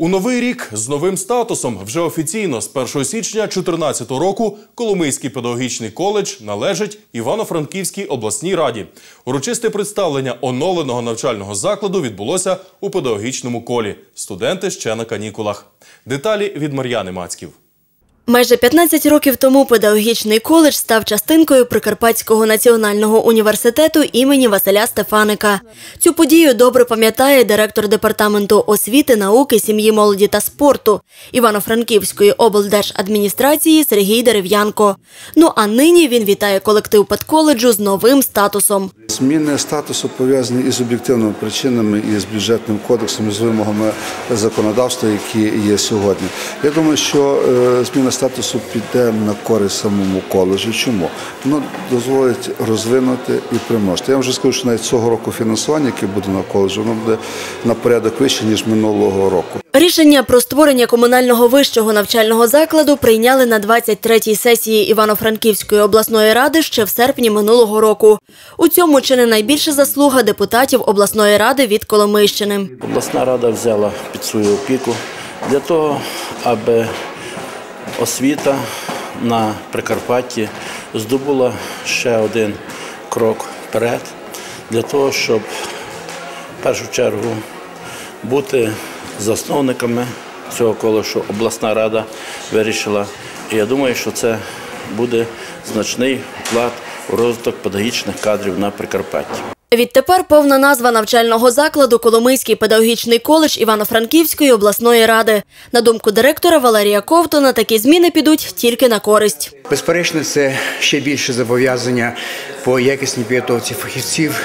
У новий рік з новим статусом вже офіційно з 1 січня 2014 року Коломийський педагогічний коледж належить Івано-Франківській обласній раді. Урочисте представлення оновленого навчального закладу відбулося у педагогічному колі. Студенти ще на канікулах. Деталі від Мар'яни Мацьків. Майже 15 років тому педагогічний коледж став частинкою Прикарпатського національного університету імені Василя Стефаника. Цю подію добре пам'ятає директор департаменту освіти, науки, сім'ї, молоді та спорту Івано-Франківської облдержадміністрації Сергій Дерев'янко. Ну а нині він вітає колектив педколеджу з новим статусом. Зміни статусу пов'язані із об'єктивними причинами, і з бюджетним кодексом, і з вимогами законодавства, які є сьогодні. Я думаю, що е, зміна статусу піде на користь самому коледжу. Чому? Воно дозволить розвинути і примножити. Я вже скажу, що навіть цього року фінансування, яке буде на коледжі, воно буде на порядок вище, ніж минулого року. Рішення про створення комунального вищого навчального закладу прийняли на 23-й сесії Івано-Франківської обласної ради ще в серпні минулого року. У цьому чи не найбільша заслуга депутатів обласної ради від Коломийщини. Обласна рада взяла під свою опіку для того, аби освіта на Прикарпатті здобула ще один крок вперед, для того, щоб в першу чергу бути засновниками цього колешу обласна рада вирішила. І я думаю, що це буде значний вклад у розвиток педагогічних кадрів на Прикарпатті. Відтепер повна назва навчального закладу Коломийський педагогічний коледж Івано-Франківської обласної ради. На думку директора Валерія Ковтона, такі зміни підуть тільки на користь. Безперечно, це ще більше зобов'язання по якісній підготовці фахівців